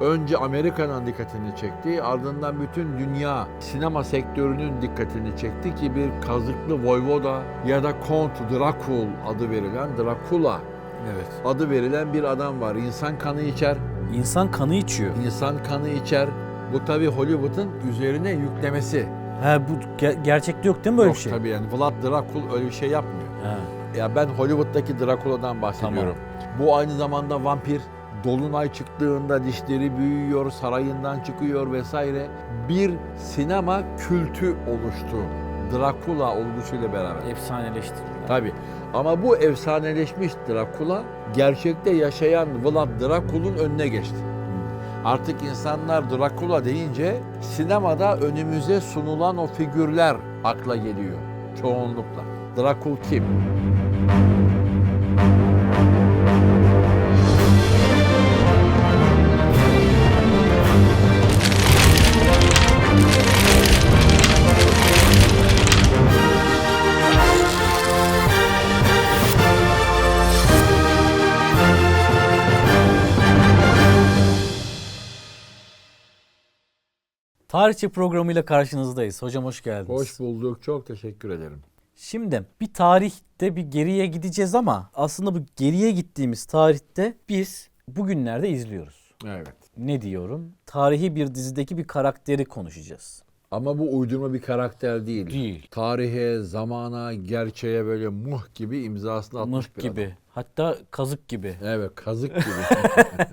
Önce Amerika'nın dikkatini çekti, ardından bütün dünya sinema sektörünün dikkatini çekti ki bir kazıklı Voyvoda ya da Kont Drakul adı verilen Dracula Evet. adı verilen bir adam var. İnsan kanı içer, İnsan kanı içiyor. insan kanı içer. Bu tabi Hollywood'un üzerine yüklemesi. Ha bu ge- gerçekte yok değil mi böyle Yok bir şey? tabii yani Vlad Dracul öyle bir şey yapmıyor. Ha. Ya ben Hollywood'daki Dracula'dan bahsediyorum. Bu aynı zamanda vampir. Dolunay çıktığında dişleri büyüyor, sarayından çıkıyor vesaire. Bir sinema kültü oluştu. Dracula olgusuyla beraber. Efsaneleştirdiler. Tabii. Ama bu efsaneleşmiş Dracula gerçekte yaşayan Vlad Dracul'un önüne geçti. Artık insanlar Dracula deyince sinemada önümüze sunulan o figürler akla geliyor çoğunlukla. Dracul kim? Tarihçi programıyla karşınızdayız. Hocam hoş geldiniz. Hoş bulduk. Çok teşekkür ederim. Şimdi bir tarihte bir geriye gideceğiz ama aslında bu geriye gittiğimiz tarihte biz bugünlerde izliyoruz. Evet. Ne diyorum? Tarihi bir dizideki bir karakteri konuşacağız. Ama bu uydurma bir karakter değil. Değil. Tarihe, zamana, gerçeğe böyle muh gibi imzasını atmış Mıh bir gibi. adam. Hatta kazık gibi. Evet, kazık gibi.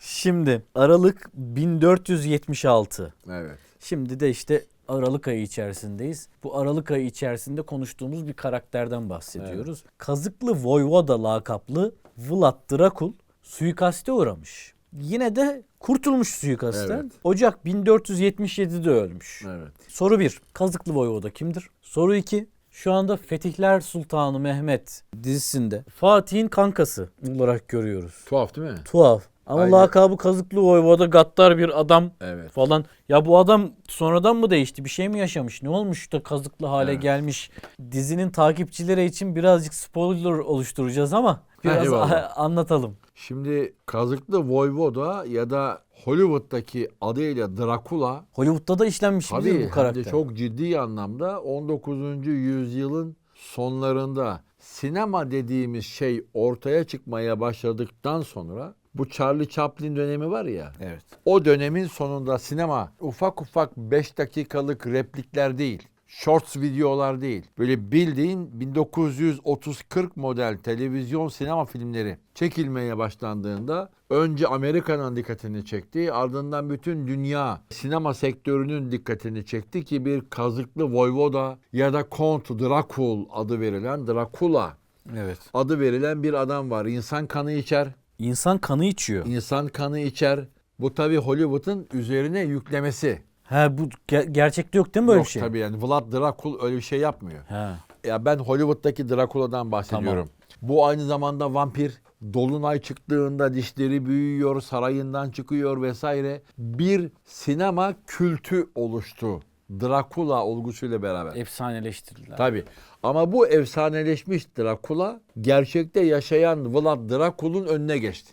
Şimdi Aralık 1476. evet. Şimdi de işte Aralık ayı içerisindeyiz. Bu Aralık ayı içerisinde konuştuğumuz bir karakterden bahsediyoruz. Kazıklı Voyvoda lakaplı Vlad Drakul suikaste uğramış. Yine de kurtulmuş suikastten. Evet. Ocak 1477'de ölmüş. Evet. Soru 1. Kazıklı Voyvoda kimdir? Soru 2. Şu anda Fetihler Sultanı Mehmet dizisinde Fatih'in kankası olarak görüyoruz. Tuhaf değil mi? Tuhaf. Ama Aynen. lakabı Kazıklı Voyvoda gaddar bir adam Evet. falan. Ya bu adam sonradan mı değişti? Bir şey mi yaşamış? Ne olmuş da kazıklı hale Evet. gelmiş? Dizinin takipçileri için birazcık spoiler oluşturacağız ama biraz eyvallah. anlatalım. Şimdi kazıklı Voyvoda ya da Hollywood'daki adıyla Dracula Hollywood'da da işlenmiş tabii bu hem karakter? de çok ciddi anlamda 19. yüzyılın sonlarında sinema dediğimiz şey ortaya çıkmaya başladıktan sonra bu Charlie Chaplin dönemi var ya. Evet. O dönemin sonunda sinema ufak ufak 5 dakikalık replikler değil. Shorts videolar değil. Böyle bildiğin 1930-40 model televizyon sinema filmleri çekilmeye başlandığında önce Amerika'nın dikkatini çekti. Ardından bütün dünya sinema sektörünün dikkatini çekti ki bir kazıklı Voyvoda ya da Kont Dracul adı verilen Dracula Evet. adı verilen bir adam var. İnsan kanı içer. İnsan kanı içiyor. İnsan kanı içer. Bu tabi Hollywood'un üzerine yüklemesi. Ha bu ge- gerçekte yok değil mi böyle Yok bir şey? tabii yani Vlad Dracul öyle bir şey yapmıyor. Ha. Ya ben Hollywood'daki Dracula'dan bahsediyorum. Bu aynı zamanda vampir. Dolunay çıktığında dişleri büyüyor, sarayından çıkıyor vesaire. Bir sinema kültü oluştu. Dracula olgusuyla beraber. Efsaneleştirdiler. Tabii. Ama bu efsaneleşmiş Dracula gerçekte yaşayan Vlad Dracul'un önüne geçti.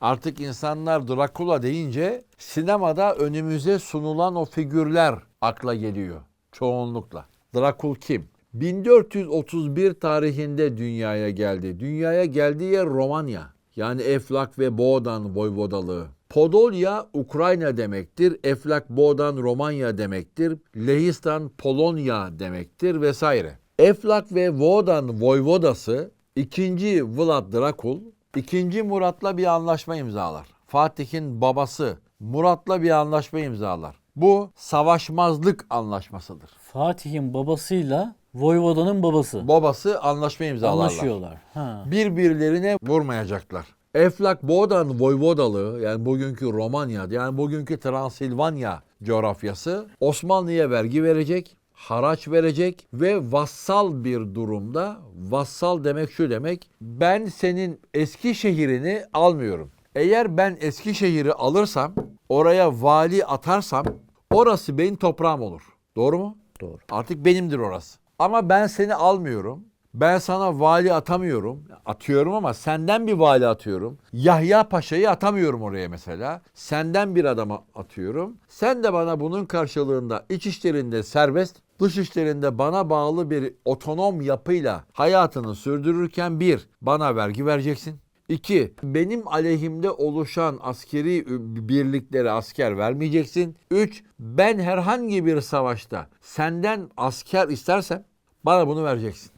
Artık insanlar Dracula deyince sinemada önümüze sunulan o figürler akla geliyor çoğunlukla. Dracul kim? 1431 tarihinde dünyaya geldi. Dünyaya geldiği yer Romanya. Yani Eflak ve Boğdan voyvodalığı. Podolya Ukrayna demektir. Eflak Boğdan Romanya demektir. Lehistan Polonya demektir vesaire. Eflak ve Voğdan voyvodası 2. Vlad Drakul 2. Murat'la bir anlaşma imzalar. Fatih'in babası Murat'la bir anlaşma imzalar. Bu savaşmazlık anlaşmasıdır. Fatih'in babasıyla Voyvoda'nın babası Babası anlaşma imzalarlar. anlaşıyorlar. Ha. birbirlerine vurmayacaklar. Eflak Boğdan Voyvodalığı yani bugünkü Romanya yani bugünkü Transilvanya coğrafyası Osmanlı'ya vergi verecek, haraç verecek ve vassal bir durumda vassal demek şu demek ben senin eski şehrini almıyorum. Eğer ben eski şehri alırsam oraya vali atarsam orası benim toprağım olur. Doğru mu? Doğru. Artık benimdir orası. Ama ben seni almıyorum. Ben sana vali atamıyorum. Atıyorum ama senden bir vali atıyorum. Yahya Paşa'yı atamıyorum oraya mesela. Senden bir adama atıyorum. Sen de bana bunun karşılığında iç işlerinde serbest, dış işlerinde bana bağlı bir otonom yapıyla hayatını sürdürürken bir, bana vergi vereceksin. İki, benim aleyhimde oluşan askeri birliklere asker vermeyeceksin. Üç, ben herhangi bir savaşta senden asker istersem bana bunu vereceksin.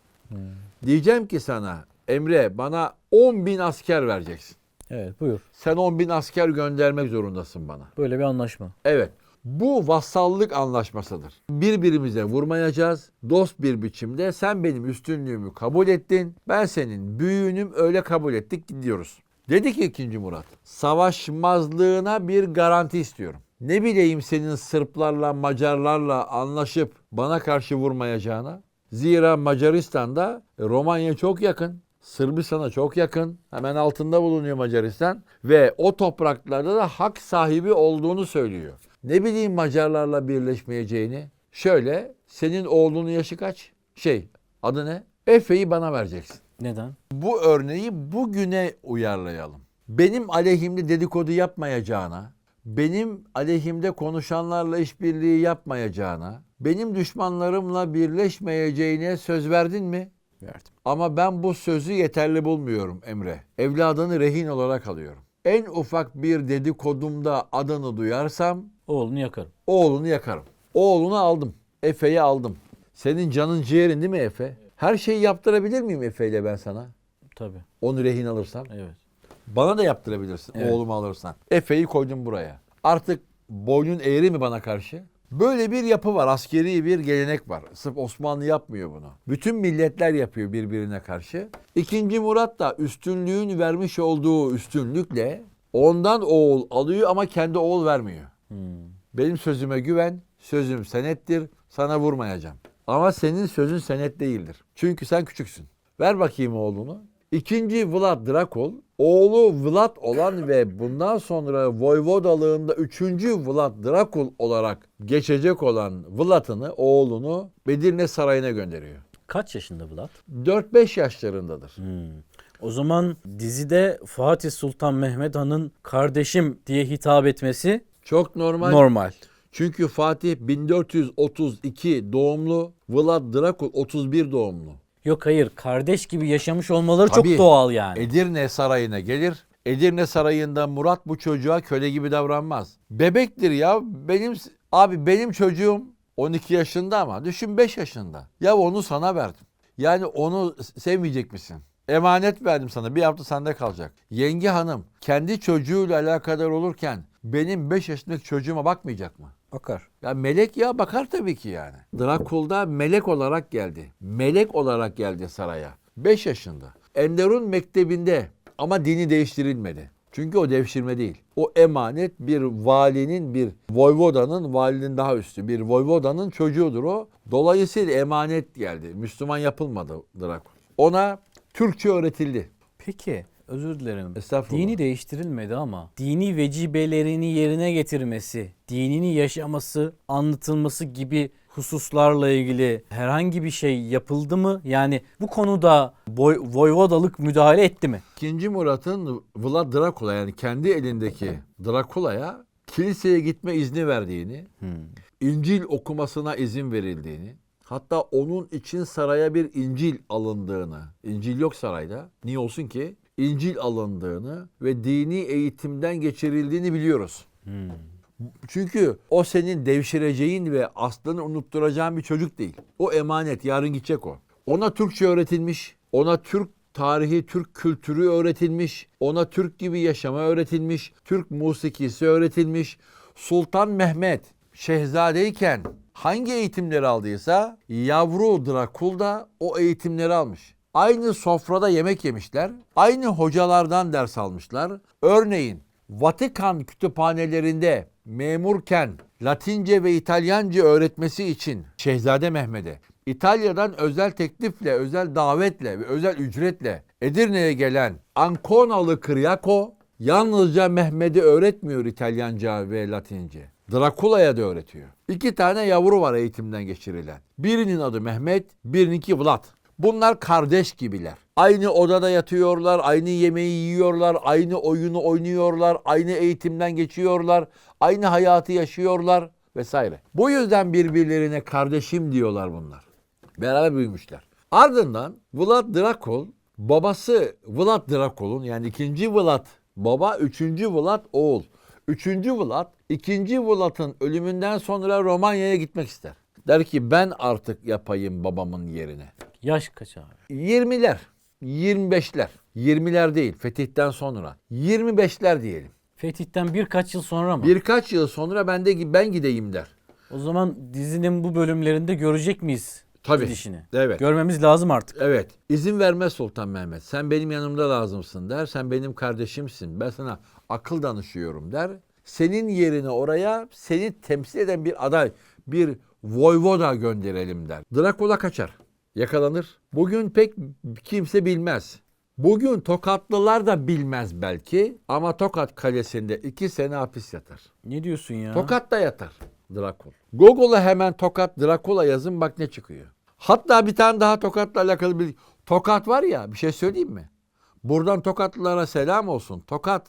Diyeceğim ki sana Emre bana 10 bin asker vereceksin. Evet buyur. Sen 10 bin asker göndermek zorundasın bana. Böyle bir anlaşma. Evet. Bu vassallık anlaşmasıdır. Birbirimize vurmayacağız. Dost bir biçimde sen benim üstünlüğümü kabul ettin. Ben senin büyüğünüm öyle kabul ettik gidiyoruz. Dedi ki 2. Murat. Savaşmazlığına bir garanti istiyorum. Ne bileyim senin Sırplarla Macarlarla anlaşıp bana karşı vurmayacağına. Zira Macaristan'da Romanya çok yakın. Sırbistan'a çok yakın. Hemen altında bulunuyor Macaristan. Ve o topraklarda da hak sahibi olduğunu söylüyor. Ne bileyim Macarlarla birleşmeyeceğini. Şöyle senin oğlunun yaşı kaç? Şey adı ne? Efe'yi bana vereceksin. Neden? Bu örneği bugüne uyarlayalım. Benim aleyhimde dedikodu yapmayacağına, benim aleyhimde konuşanlarla işbirliği yapmayacağına, benim düşmanlarımla birleşmeyeceğine söz verdin mi? Verdim. Ama ben bu sözü yeterli bulmuyorum Emre. Evladını rehin olarak alıyorum. En ufak bir dedikodumda adını duyarsam Oğlunu yakarım. oğlunu yakarım. Oğlunu aldım. Efe'yi aldım. Senin canın ciğerin değil mi Efe? Her şeyi yaptırabilir miyim Efe ile ben sana? Tabii. Onu rehin alırsam. Evet. Bana da yaptırabilirsin Evet. oğlumu alırsan. Efe'yi koydum buraya. Artık boynun eğri mi bana karşı? Böyle bir yapı var. Askeri bir gelenek var. Sırf Osmanlı yapmıyor bunu. Bütün milletler yapıyor birbirine karşı. İkinci Murat da üstünlüğün vermiş olduğu üstünlükle ondan oğul alıyor ama kendi oğul vermiyor. Hmm. Benim sözüme güven, sözüm senettir, sana vurmayacağım. Ama senin sözün senet değildir. Çünkü sen küçüksün. Ver bakayım oğlunu. İkinci Vlad Drakul, oğlu Vlad olan ve bundan sonra Voyvodalığında üçüncü Vlad Drakul olarak geçecek olan Vlad'ını, oğlunu Bedirne Sarayı'na gönderiyor. Kaç yaşında Vlad? 4-5 yaşlarındadır. Hmm. O zaman dizide Fatih Sultan Mehmet Han'ın kardeşim diye hitap etmesi Çok normal. normal. Çünkü Fatih 1432 doğumlu, Vlad Drakul 31 doğumlu. Yok hayır kardeş gibi yaşamış olmaları Tabii. çok doğal yani. Edirne Sarayı'na gelir. Edirne Sarayı'nda Murat bu çocuğa köle gibi davranmaz. Bebektir ya. Benim abi benim çocuğum 12 yaşında ama düşün 5 yaşında. Ya onu sana verdim. Yani onu sevmeyecek misin? Emanet verdim sana. Bir hafta sende kalacak. Yenge hanım kendi çocuğuyla alakadar olurken benim 5 yaşındaki çocuğuma bakmayacak mı? Bakar. Ya melek ya bakar tabii ki yani. Drakul'da melek olarak geldi. Melek olarak geldi saraya. 5 yaşında. Enderun mektebinde ama dini değiştirilmedi. Çünkü o devşirme değil. O emanet bir valinin, bir voyvodanın, valinin daha üstü. Bir voyvodanın çocuğudur o. Dolayısıyla emanet geldi. Müslüman yapılmadı Drakul. Ona Türkçe öğretildi. Peki özür dilerim. Estağfurullah. Dini değiştirilmedi ama dini vecibelerini yerine getirmesi, dinini yaşaması, anlatılması gibi hususlarla ilgili herhangi bir şey yapıldı mı? Yani bu konuda boy, voyvodalık müdahale etti mi? İkinci Murat'ın Vlad Drakula yani kendi elindeki Drakula'ya kiliseye gitme izni verdiğini, İncil okumasına izin verildiğini, hatta onun için saraya bir İncil alındığını, İncil yok sarayda, niye olsun ki? İncil alındığını ve dini eğitimden geçirildiğini biliyoruz. Çünkü o senin devşireceğin ve aslını unutturacağın bir çocuk değil. O emanet, yarın gidecek o. Ona Türkçe öğretilmiş, ona Türk tarihi, Türk kültürü öğretilmiş, ona Türk gibi yaşama öğretilmiş, Türk musikisi öğretilmiş. Sultan Mehmet şehzadeyken hangi eğitimleri aldıysa yavru Drakul da o eğitimleri almış. Aynı sofrada yemek yemişler, aynı hocalardan ders almışlar. Örneğin Vatikan kütüphanelerinde memurken Latince ve İtalyanca öğretmesi için Şehzade Mehmet'e İtalya'dan özel teklifle, özel davetle ve özel ücretle Edirne'ye gelen Anconalı Kryako yalnızca Mehmet'e öğretmiyor İtalyanca ve Latince. Drakula'ya da öğretiyor. İki tane yavru var eğitimden geçirilen. Birinin adı Mehmet, birininki Vlad. Bunlar kardeş gibiler. Aynı odada yatıyorlar, aynı yemeği yiyorlar, aynı oyunu oynuyorlar, aynı eğitimden geçiyorlar, aynı hayatı yaşıyorlar vesaire. Bu yüzden birbirlerine kardeşim diyorlar bunlar. Beraber büyümüşler. Ardından Vlad Drakul, babası Vlad Drakul'un yani ikinci Vlad baba, üçüncü Vlad oğul. Üçüncü Vlad, ikinci Vlad'ın ölümünden sonra Romanya'ya gitmek ister. Der ki ben artık yapayım babamın yerine. Yaş kaç abi? 20'ler, 25'ler, 20'ler değil fetihten sonra. 25'ler diyelim. Fetih'ten birkaç yıl sonra mı? Birkaç yıl sonra ben de ben gideyim der. O zaman dizinin bu bölümlerinde görecek miyiz Tabii. gidişini? Evet. Görmemiz lazım artık. Evet. İzin vermez Sultan Mehmet. Sen benim yanımda lazımsın der. Sen benim kardeşimsin. Ben sana akıl danışıyorum der. Senin yerine oraya seni temsil eden bir aday, bir voyvoda gönderelim der. Drakula kaçar. Yakalanır. Bugün pek kimse bilmez. Bugün Tokatlılar da bilmez belki ama Tokat Kalesi'nde iki sene hapis yatar. Ne diyorsun ya? Tokat'ta yatar Drakul. Google'a hemen Tokat Drakula yazın bak ne çıkıyor. Hatta bir tane daha Tokat'la alakalı bir Tokat var ya bir şey söyleyeyim mi? Buradan Tokatlılara selam olsun. Tokat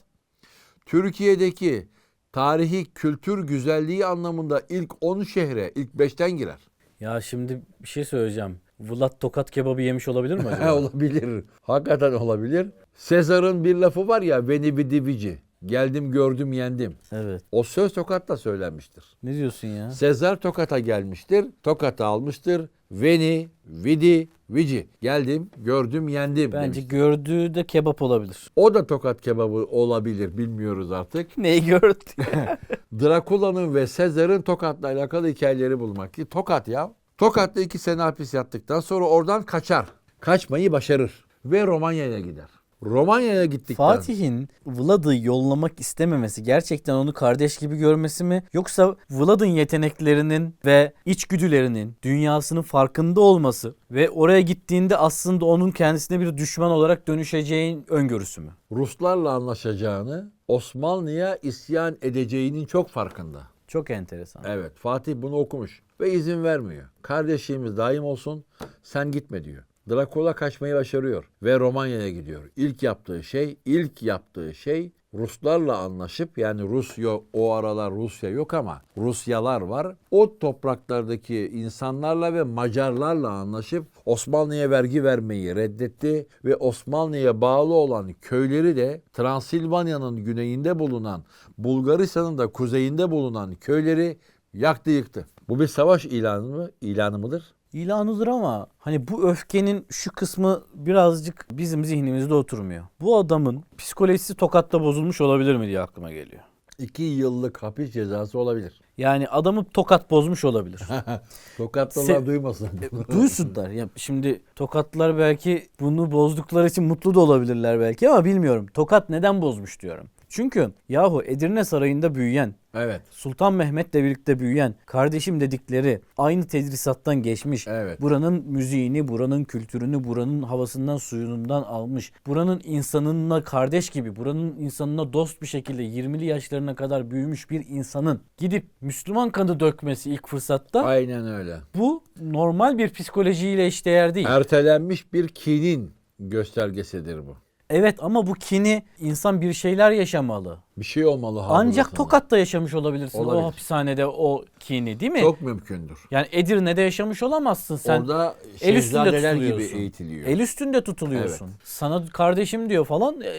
Türkiye'deki tarihi kültür güzelliği anlamında ilk 10 şehre ilk 5'ten girer. Ya şimdi bir şey söyleyeceğim. Vlad tokat kebabı yemiş olabilir mi acaba? olabilir. Hakikaten olabilir. Sezar'ın bir lafı var ya veni vidi vici. Geldim gördüm yendim. evet. O söz Tokat'ta söylenmiştir. Ne diyorsun ya? Sezar Tokat'a gelmiştir. Tokat'ı almıştır. Veni, vidi, vici. Geldim, gördüm, yendim. Bence demiş. gördüğü de kebap olabilir. O da Tokat kebabı olabilir. Bilmiyoruz artık. Neyi gördü? Drakula'nın ve Sezar'ın Tokat'la alakalı hikayeleri bulmak. Ki Tokat ya. Tokat'ta iki sene hapis yattıktan sonra oradan kaçar. Kaçmayı başarır. Ve Romanya'ya gider. Romanya'ya gittikten Fatih'in Vlad'ı yollamak istememesi gerçekten onu kardeş gibi görmesi mi? Yoksa Vlad'ın yeteneklerinin ve içgüdülerinin dünyasının farkında olması ve oraya gittiğinde aslında onun kendisine bir düşman olarak dönüşeceğin öngörüsü mü? Ruslarla anlaşacağını, Osmanlı'ya isyan edeceğinin çok farkında. Çok enteresan. Evet Fatih bunu okumuş ve izin vermiyor. Kardeşliğimiz daim olsun sen gitme diyor. Drakula kaçmayı başarıyor ve Romanya'ya gidiyor. İlk yaptığı şey, ilk yaptığı şey Ruslarla anlaşıp yani Rusya o aralar Rusya yok ama Rusyalar var. O topraklardaki insanlarla ve Macarlarla anlaşıp Osmanlı'ya vergi vermeyi reddetti ve Osmanlı'ya bağlı olan köyleri de Transilvanya'nın güneyinde bulunan Bulgaristan'ın da kuzeyinde bulunan köyleri yaktı yıktı. Bu bir savaş ilanı mı? İlanı mıdır? İlanıdır ama hani bu öfkenin şu kısmı birazcık bizim zihnimizde oturmuyor. Bu adamın psikolojisi tokatta bozulmuş olabilir mi diye aklıma geliyor. İki yıllık hapis cezası olabilir. Yani adamı tokat bozmuş olabilir. Tokatlılar Se- duymasın. Duysunlar. Ya şimdi tokatlar belki bunu bozdukları için mutlu da olabilirler belki ama bilmiyorum. Tokat neden bozmuş diyorum. Çünkü yahu Edirne Sarayı'nda büyüyen, evet. Sultan Mehmet'le birlikte büyüyen, kardeşim dedikleri aynı tedrisattan geçmiş. Evet. Buranın müziğini, buranın kültürünü, buranın havasından, suyundan almış. Buranın insanınla kardeş gibi, buranın insanına dost bir şekilde 20'li yaşlarına kadar büyümüş bir insanın gidip Müslüman kanı dökmesi ilk fırsatta Aynen öyle. bu normal bir psikolojiyle eşdeğer değil. Ertelenmiş bir kinin göstergesidir bu. Evet ama bu kini insan bir şeyler yaşamalı. Bir şey olmalı Ancak hafızasında. Tokat'ta yaşamış olabilirsin Olabilir. o hapishanede o kini değil mi? Çok mümkündür. Yani Edirne'de yaşamış olamazsın sen. Orada el üstünde şehzadeler gibi tutuluyorsun. eğitiliyor. El üstünde tutuluyorsun. Sana kardeşim diyor falan e,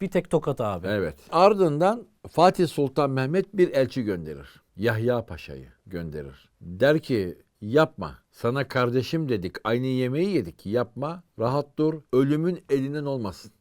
bir tek Tokat abi. Evet. Ardından Fatih Sultan Mehmet bir elçi gönderir. Yahya Paşa'yı gönderir. Der ki yapma. Sana kardeşim dedik. Aynı yemeği yedik. Yapma. Rahat dur. Ölümün elinden olmasın.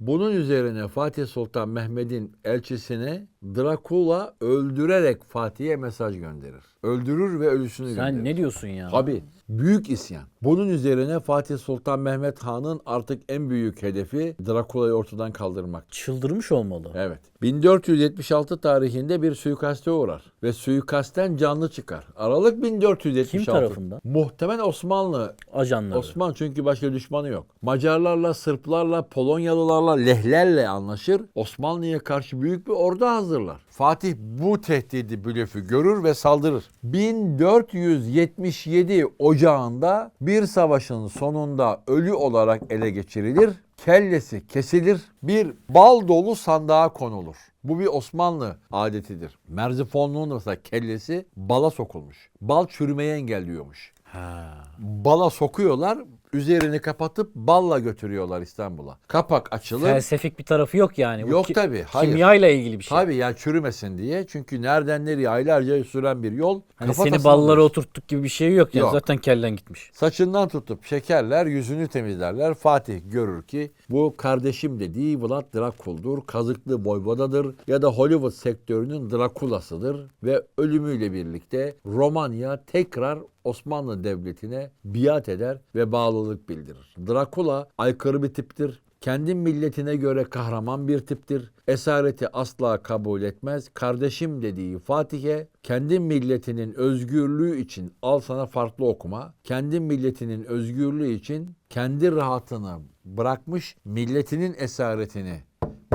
Bunun üzerine Fatih Sultan Mehmet'in elçisine Drakula öldürerek Fatih'e mesaj gönderir. Öldürür ve ölüsünü gönderir. Sen ne diyorsun ya? Tabii. Büyük isyan. Bunun üzerine Fatih Sultan Mehmet Han'ın artık en büyük hedefi Drakula'yı ortadan kaldırmak. Çıldırmış olmalı. Evet. 1476 tarihinde bir suikaste uğrar ve suikastten canlı çıkar. Aralık 1476. Kim tarafından? Muhtemelen Osmanlı. Ajanları. Osman çünkü başka düşmanı yok. Macarlarla, Sırplarla, Polonyalılarla, Lehlerle anlaşır. Osmanlı'ya karşı büyük bir ordu hazırlar. Fatih bu tehdidi blöfü görür ve saldırır. 1477 ocağında bir savaşın sonunda ölü olarak ele geçirilir. Kellesi kesilir. Bir bal dolu sandığa konulur. Bu bir Osmanlı adetidir. Merzifonluğun da mesela kellesi bala sokulmuş. Bal çürümeyi engelliyormuş. Ha. Bala sokuyorlar, üzerini kapatıp balla götürüyorlar İstanbul'a. Kapak açılır. Felsefik bir tarafı yok yani. Yok ki- tabii, hayır. Kimyayla ilgili bir şey. Tabii yani çürümesin diye. Çünkü nereden nereye aylarca süren bir yol. Hani seni ballara oturttuk gibi bir şey yok. Yani Yok. zaten kellen gitmiş. Saçından tutup şekerler, yüzünü temizlerler. Fatih görür ki bu kardeşim dediği Vlad Drakul'dur. Kazıklı Voyvoda'dır ya da Hollywood sektörünün Drakula'sıdır. Ve ölümüyle birlikte Romanya tekrar Osmanlı Devleti'ne biat eder ve bağlılık bildirir. Drakula aykırı bir tiptir. Kendi milletine göre kahraman bir tiptir. Esareti asla kabul etmez. Kardeşim dediği Fatih'e kendi milletinin özgürlüğü için al sana farklı okuma. Kendi milletinin özgürlüğü için kendi rahatını bırakmış milletinin esaretini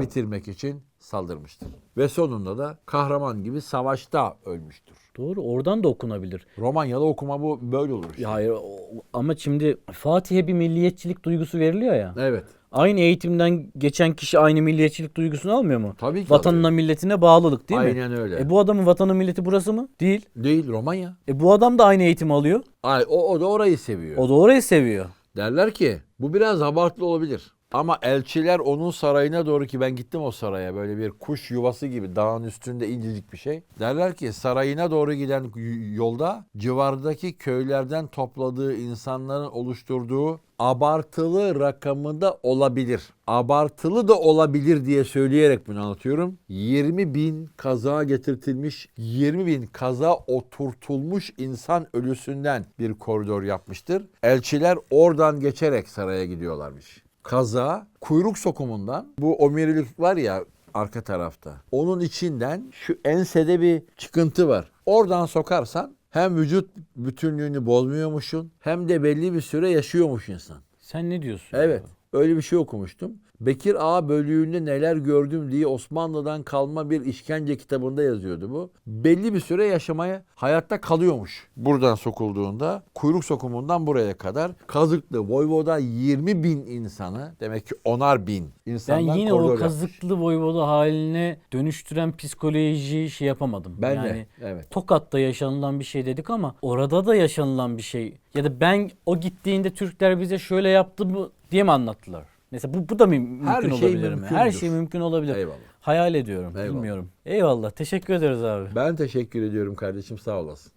bitirmek için saldırmıştır. Ve sonunda da kahraman gibi savaşta ölmüştür. Doğru oradan da okunabilir. Romanyalı okuma bu böyle olur işte. Hayır o- ama şimdi Fatih'e bir milliyetçilik duygusu veriliyor ya. Evet. Aynı eğitimden geçen kişi aynı milliyetçilik duygusunu almıyor mu? Tabii ki Vatanına milletine bağlılık değil mi? Aynen öyle. E bu adamın vatanı milleti burası mı? Değil. Değil Romanya. E bu adam da aynı eğitimi alıyor. Ay, o, o da orayı seviyor. O da orayı seviyor. Derler ki bu biraz abartılı olabilir. Ama elçiler onun sarayına doğru ki ben gittim o saraya böyle bir kuş yuvası gibi dağın üstünde incecik bir şey. Derler ki sarayına doğru giden yolda civardaki köylerden topladığı insanların oluşturduğu abartılı rakamında olabilir. Abartılı da olabilir diye söyleyerek bunu anlatıyorum. 20 bin kaza getirtilmiş, 20 bin kaza oturtulmuş insan ölüsünden bir koridor yapmıştır. Elçiler oradan geçerek saraya gidiyorlarmış. Kaza kuyruk sokumundan bu omurilik var ya arka tarafta. Onun içinden şu ensede bir çıkıntı var. Oradan sokarsan hem vücut bütünlüğünü bozmuyormuşsun hem de belli bir süre yaşıyormuş insan. Sen ne diyorsun? Evet. Öyle bir şey okumuştum. Bekir Ağa bölüğünde neler gördüm diye Osmanlı'dan kalma bir işkence kitabında yazıyordu bu. Belli bir süre yaşamaya hayatta kalıyormuş. Buradan sokulduğunda kuyruk sokumundan buraya kadar kazıklı Voyvoda 20 bin insanı demek ki onar bin Ben insandan yine koridor o yapmış. kazıklı voyvoda haline dönüştüren psikolojiyi şey yapamadım. Ben yani de evet. Tokat'ta yaşanılan bir şey dedik ama orada da yaşanılan bir şey. Ya da ben o gittiğinde Türkler bize şöyle yaptı mı diye mi anlattılar? Mesela bu, bu da mı mümkün Her şey olabilir mi? Her şey mümkün olabilir. Eyvallah. Hayal ediyorum. Eyvallah. Bilmiyorum. Eyvallah. Teşekkür ederiz abi. Ben teşekkür ediyorum kardeşim sağ olasın.